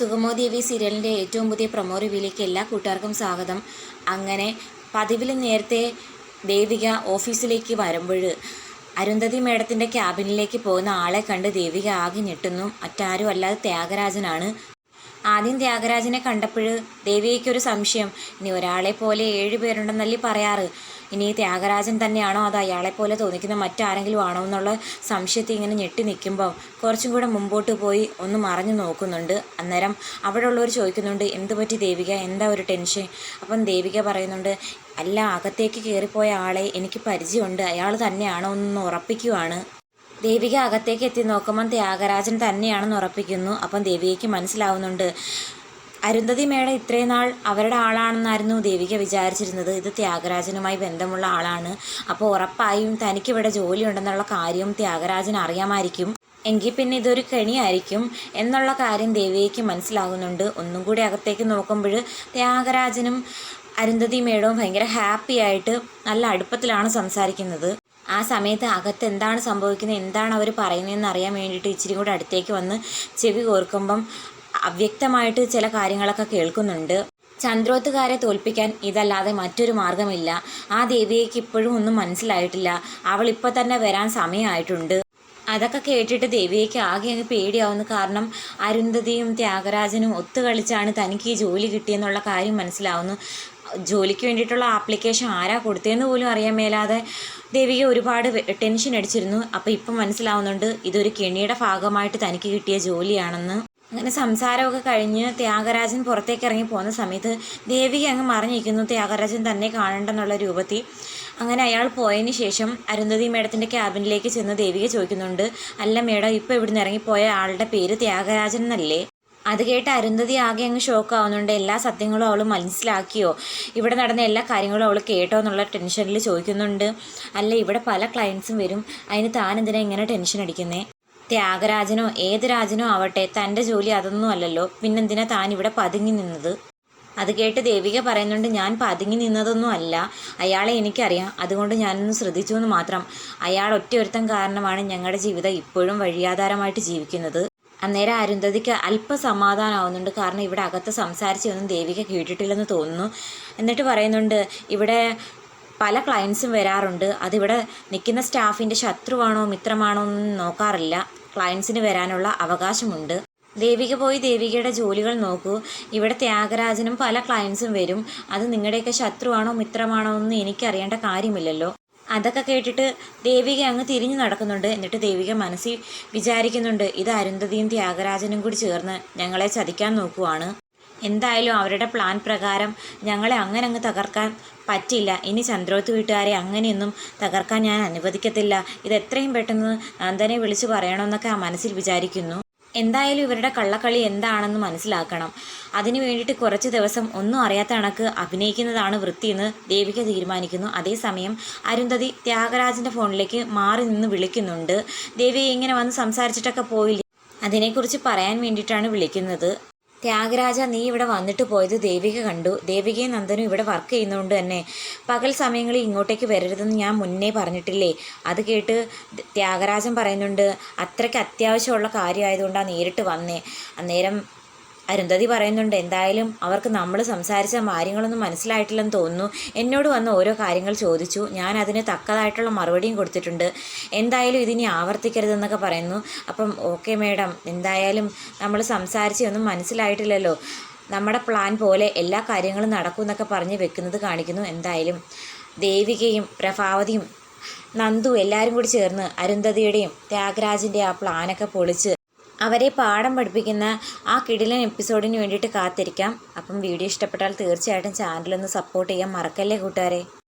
സുഗമോ ദേവി സീരിയലിന്റെ ഏറ്റവും പുതിയ പ്രൊമോ റിവ്യൂയിലേക്ക് എല്ലാ കൂട്ടുകാർക്കും സ്വാഗതം. അങ്ങനെ പതിവിൽ നേരത്തെ ദേവിക ഓഫീസിലേക്ക് വരുമ്പോൾ അരുന്ധതി മേഡത്തിന്റെ ക്യാബിനിലേക്ക് പോകുന്ന ആളെ കണ്ട് ദേവിക ആകെ ഞെട്ടുന്നു. മറ്റാരും അല്ലാതെ ത്യാഗരാജനാണ്. ആദ്യം ത്യാഗരാജനെ കണ്ടപ്പോൾ ദേവികയ്ക്കൊരു സംശയം. ഇനി ഒരാളെ പോലെ ഏഴ് പേരുണ്ടെന്നല്ലേ പറയാറ്? ഇനി ത്യാഗരാജൻ തന്നെയാണോ അത് അയാളെപ്പോലെ പോലെ തോന്നിക്കുന്ന മറ്റാരെങ്കിലും ആണോ എന്നുള്ള സംശയത്തിൽ ഇങ്ങനെ ഞെട്ടി നിൽക്കുമ്പോൾ കുറച്ചും കൂടെ മുമ്പോട്ട് പോയി ഒന്ന് മറഞ്ഞു നോക്കുന്നുണ്ട്. അന്നേരം അവിടെ ഉള്ളവർ ചോദിക്കുന്നുണ്ട് എന്ത് പറ്റി ദേവിക? എന്താ ഒരു ടെൻഷൻ അപ്പം ദേവിക പറയുന്നുണ്ട് അല്ല അകത്തേക്ക് കയറിപ്പോയ ആളെ എനിക്ക് പരിചയമുണ്ട്. അയാൾ തന്നെയാണോ എന്ന് ഉറപ്പിക്കുവാണ്. ദേവിക അകത്തേക്ക് എത്തി നോക്കുമ്പോൾ ത്യാഗരാജൻ തന്നെയാണെന്ന് ഉറപ്പിക്കുന്നു. അപ്പം ദേവികയ്ക്ക് മനസ്സിലാവുന്നുണ്ട് അരുന്ധതി മേഡം ഇത്രയും നാൾ അവരുടെ ആളാണെന്നായിരുന്നു ദേവിക വിചാരിച്ചിരുന്നത്. ഇത് ത്യാഗരാജനുമായി ബന്ധമുള്ള ആളാണ്. അപ്പോൾ ഉറപ്പായും തനിക്കിവിടെ ജോലി ഉണ്ടെന്നുള്ള കാര്യം ത്യാഗരാജൻ അറിയാമായിരിക്കും. എങ്കിൽ പിന്നെ ഇതൊരു കെണിയായിരിക്കും എന്നുള്ള കാര്യം ദേവികയ്ക്ക് മനസ്സിലാകുന്നുണ്ട്. ഒന്നും കൂടി അകത്തേക്ക് നോക്കുമ്പോൾ ത്യാഗരാജനും അരുന്ധതി മേഡവും ഭയങ്കര ഹാപ്പി ആയിട്ട് നല്ല അടുപ്പത്തിലാണ് സംസാരിക്കുന്നത്. ആ സമയത്ത് അകത്ത് എന്താണ് സംഭവിക്കുന്നത് എന്താണ് അവർ പറയുന്നതെന്ന് അറിയാൻ വേണ്ടിയിട്ട് ഇച്ചിരി കൂടെ അടുത്തേക്ക് വന്ന് ചെവി കോർക്കുമ്പം അവ്യക്തമായിട്ട് ചില കാര്യങ്ങളൊക്കെ കേൾക്കുന്നുണ്ട്. ചന്ദ്രോത്തുകാരെ തോൽപ്പിക്കാൻ ഇതല്ലാതെ മറ്റൊരു മാർഗമില്ല. ആ ദേവിയേക്ക് ഇപ്പോഴും ഒന്നും മനസ്സിലായിട്ടില്ല. അവൾ ഇപ്പോൾ തന്നെ വരാൻ സമയമായിട്ടുണ്ട്. അതൊക്കെ കേട്ടിട്ട് ദേവിയേക്ക് ആകെ അങ്ങ് പേടിയാവുന്നു കാരണം അരുന്ധതിയും ത്യാഗരാജനും ഒത്തുകളിച്ചാണ് തനിക്ക് ഈ ജോലി കിട്ടിയെന്നുള്ള കാര്യം മനസ്സിലാവുന്നു. ജോലിക്ക് വേണ്ടിയിട്ടുള്ള ആപ്ലിക്കേഷൻ ആരാ കൊടുത്തതെന്ന് പോലും അറിയാൻ മേലാതെ ദേവിക ഒരുപാട് ടെൻഷൻ അടിച്ചിരുന്നു. അപ്പോൾ ഇപ്പം മനസ്സിലാവുന്നുണ്ട് ഇതൊരു കെണിയുടെ ഭാഗമായിട്ട് തനിക്ക് കിട്ടിയ ജോലിയാണെന്ന്. അങ്ങനെ സംസാരമൊക്കെ കഴിഞ്ഞ് ത്യാഗരാജൻ പുറത്തേക്ക് ഇറങ്ങി പോകുന്ന സമയത്ത് ദേവിക അങ്ങ് മറിഞ്ഞിരിക്കുന്നു. ത്യാഗരാജൻ തന്നെ കാണണ്ടെന്നുള്ള രൂപത്തിൽ. അങ്ങനെ അയാൾ പോയതിന് ശേഷം അരുന്ധതി മേഡത്തിന്റെ ക്യാബിനിലേക്ക് ചെന്ന് ദേവിക ചോദിക്കുന്നുണ്ട് അല്ല മേഡം ഇപ്പോൾ ഇവിടുന്ന് ഇറങ്ങിപ്പോയ ആളുടെ പേര് ത്യാഗരാജൻ എന്നല്ലേ? അത് കേട്ട് അരുന്ധതി ആകെ അങ്ങ് ഷോക്ക് ആവുന്നുണ്ട്. എല്ലാ സത്യങ്ങളും അവൾ മനസ്സിലാക്കിയോ? ഇവിടെ നടന്ന എല്ലാ കാര്യങ്ങളും അവൾ കേട്ടോ എന്നുള്ള ടെൻഷനിൽ ചോദിക്കുന്നുണ്ട്. അല്ല ഇവിടെ പല ക്ലയൻസും വരും. അതിന് താൻ എന്തിനാ ഇങ്ങനെ ടെൻഷൻ അടിക്കുന്നേ? ത്യാഗരാജനോ ഏത് രാജനോ ആവട്ടെ തന്റെ ജോലി അതൊന്നും അല്ലല്ലോ. പിന്നെന്തിനാ താൻ ഇവിടെ പതുങ്ങി നിന്നത്? അത് കേട്ട് ദേവിക പറയുന്നുണ്ട് ഞാൻ പതുങ്ങി നിന്നതൊന്നും അല്ല. അയാളെ എനിക്കറിയാം. അതുകൊണ്ട് ഞാനൊന്ന് ശ്രദ്ധിച്ചു എന്ന് മാത്രം. അയാൾ ഒറ്റയൊരുത്തം കാരണമാണ് ഞങ്ങളുടെ ജീവിതം ഇപ്പോഴും വഴിയാധാരമായിട്ട് ജീവിക്കുന്നത്. അന്നേരം അരുന്ധതിക്ക് അല്പ സമാധാനമാവുന്നുണ്ട് കാരണം ഇവിടെ അകത്ത് സംസാരിച്ചൊന്നും ദേവിക കേട്ടിട്ടില്ലെന്ന് തോന്നുന്നു. എന്നിട്ട് പറയുന്നുണ്ട് ഇവിടെ പല ക്ലയൻസും വരാറുണ്ട്. അതിവിടെ നിൽക്കുന്ന സ്റ്റാഫിന്റെ ശത്രുവാണോ മിത്രമാണോ എന്ന് നോക്കാറില്ല. ക്ലയൻസിന് വരാനുള്ള അവകാശമുണ്ട്. ദേവിക പോയി ദേവികയുടെ ജോലികൾ നോക്കൂ. ഇവിടെ ത്യാഗരാജനും പല ക്ലയൻസും വരും. അത് നിങ്ങളുടെയൊക്കെ ശത്രുവാണോ മിത്രമാണോ എന്ന് എനിക്കറിയേണ്ട കാര്യമില്ലല്ലോ. അതൊക്കെ കേട്ടിട്ട് ദേവിക അങ്ങ് തിരിഞ്ഞു നടക്കുന്നുണ്ട്. എന്നിട്ട് ദേവിക മനസ്സിൽ വിചാരിക്കുന്നുണ്ട് ഇത് അരുന്ധതിയും ത്യാഗരാജനും കൂടി ചേർന്ന് ഞങ്ങളെ ചതിക്കാൻ നോക്കുവാണ്. എന്തായാലും അവരുടെ പ്ലാൻ പ്രകാരം ഞങ്ങളെ അങ്ങനെ അങ്ങ് തകർക്കാൻ പറ്റില്ല. ഇനി ചന്ദ്രോത്ത് വീട്ടുകാരെ അങ്ങനെയൊന്നും തകർക്കാൻ ഞാൻ അനുവദിക്കത്തില്ല. ഇത് എത്രയും പെട്ടെന്ന് നന്ദനെ വിളിച്ചു പറയണമെന്നൊക്കെ ആ മനസ്സിൽ വിചാരിക്കുന്നു. എന്തായാലും ഇവരുടെ കള്ളക്കളി എന്താണെന്ന് മനസ്സിലാക്കണം. അതിനു വേണ്ടിയിട്ട് കുറച്ച് ദിവസം ഒന്നും അറിയാത്ത കണക്ക് അഭിനയിക്കുന്നതാണ് വൃത്തിയെന്ന് ദേവിക തീരുമാനിക്കുന്നു. അതേസമയം അരുന്ധതി ത്യാഗരാജന്റെ ഫോണിലേക്ക് മാറി നിന്ന് വിളിക്കുന്നുണ്ട്. ദേവിയെ ഇങ്ങനെ വന്ന് സംസാരിച്ചിട്ടൊക്കെ പോയില്ല? അതിനെക്കുറിച്ച് പറയാൻ വേണ്ടിയിട്ടാണ് വിളിക്കുന്നത്. ത്യാഗരാജ നീ ഇവിടെ വന്നിട്ട് പോയത് ദേവിക കണ്ടു. ദേവികയും നന്ദനും ഇവിടെ വർക്ക് ചെയ്യുന്നതുകൊണ്ട് തന്നെ. പകൽ സമയങ്ങളിൽ ഇങ്ങോട്ടേക്ക് വരരുതെന്ന് ഞാൻ മുന്നേ പറഞ്ഞിട്ടില്ലേ? അത് കേട്ട് ത്യാഗരാജൻ പറയുന്നുണ്ട് അത്രയ്ക്ക് അത്യാവശ്യമുള്ള കാര്യമായതുകൊണ്ടാണ് നേരിട്ട് വന്നേ. അന്നേരം അരുന്ധതി പറയുന്നുണ്ട് എന്തായാലും അവർക്ക് നമ്മൾ സംസാരിച്ച കാര്യങ്ങളൊന്നും മനസ്സിലായിട്ടില്ലെന്ന് തോന്നുന്നു. എന്നോട് വന്ന് ഓരോ കാര്യങ്ങൾ ചോദിച്ചു. ഞാൻ അതിന് തക്കതായിട്ടുള്ള മറുപടിയും കൊടുത്തിട്ടുണ്ട്. എന്തായാലും ഇതിനി ആവർത്തിക്കരുതെന്നൊക്കെ പറയുന്നു. അപ്പം ഓക്കെ മേഡം എന്തായാലും നമ്മൾ സംസാരിച്ചൊന്നും മനസ്സിലായിട്ടില്ലല്ലോ. നമ്മുടെ പ്ലാൻ പോലെ എല്ലാ കാര്യങ്ങളും നടക്കും എന്നൊക്കെ പറഞ്ഞ് വെക്കുന്നത് കാണിക്കുന്നു. എന്തായാലും ദേവികയും പ്രഭാവതിയും നന്ദു എല്ലാവരും കൂടി ചേർന്ന് അരുന്ധതിയുടെയും ത്യാഗരാജിന്റെ ആ പ്ലാനൊക്കെ പൊളിച്ച് അവരെ പാഠം പഠിപ്പിക്കുന്ന ആ കിടിലൻ എപ്പിസോഡിന് വേണ്ടിയിട്ട് കാത്തിരിക്കാം. അപ്പം വീഡിയോ ഇഷ്ടപ്പെട്ടാൽ തീർച്ചയായിട്ടും ചാനലൊന്ന് സപ്പോർട്ട് ചെയ്യാൻ മറക്കല്ലേ കൂട്ടുകാരെ?